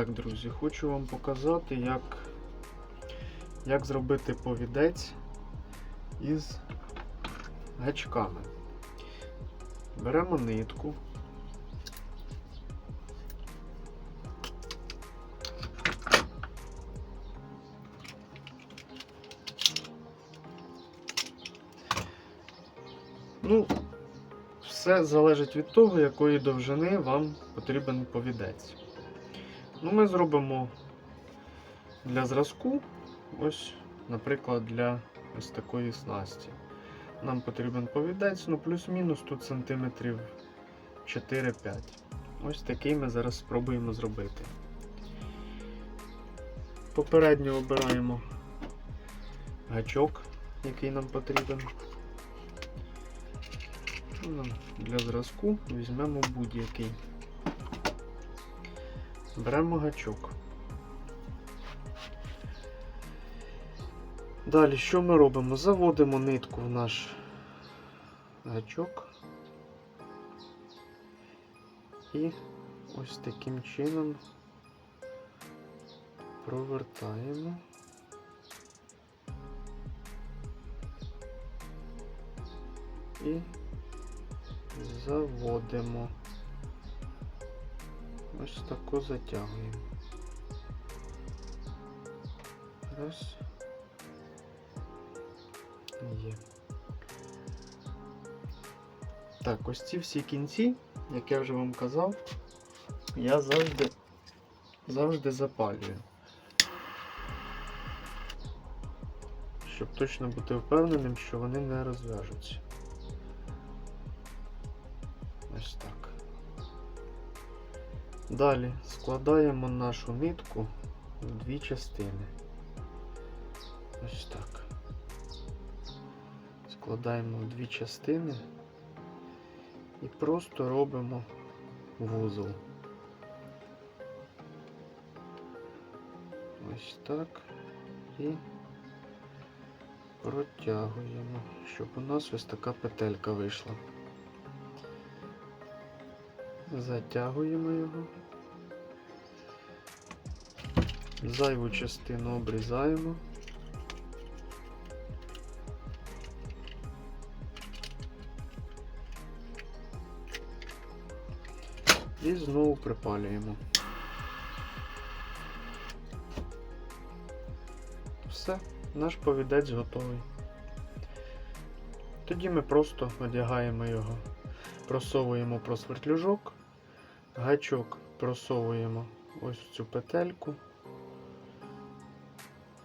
Так, друзі, хочу вам показати, як, як зробити повідець із гачками. Беремо нитку. Ну, все залежить від того, якої довжини вам потрібен повідець. Ну, ми зробимо для зразку, ось, наприклад, для ось такої снасті. Нам потрібен повідець, ну плюс-мінус тут сантиметрів 4-5. Ось такий ми зараз спробуємо зробити. Попередньо обираємо гачок, який нам потрібен. Ну, Для зразку візьмемо будь-який. Беремо гачок. Далі, що ми робимо? Заводимо нитку в наш гачок. І ось таким чином провертаємо. І заводимо. Ось тако затягуємо. Раз. Є. Так, ось ці всі кінці, як я вже вам казав, я завжди завжди запалюю. Щоб точно бути впевненим, що вони не розв'яжуться. Ось так. Далі складаємо нашу нитку в дві частини. Ось так. Складаємо в дві частини і просто робимо вузол. Ось так. І протягуємо, щоб у нас ось така петелька вийшла. Затягуємо його. Зайву частину обрізаємо. І знову припалюємо. Все, наш повідець готовий. Тоді ми просто одягаємо його, просовуємо просвертлюжок, гачок просовуємо ось в цю петельку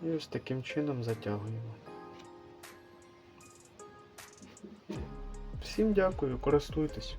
і ось таким чином затягуємо. Всім дякую, користуйтесь.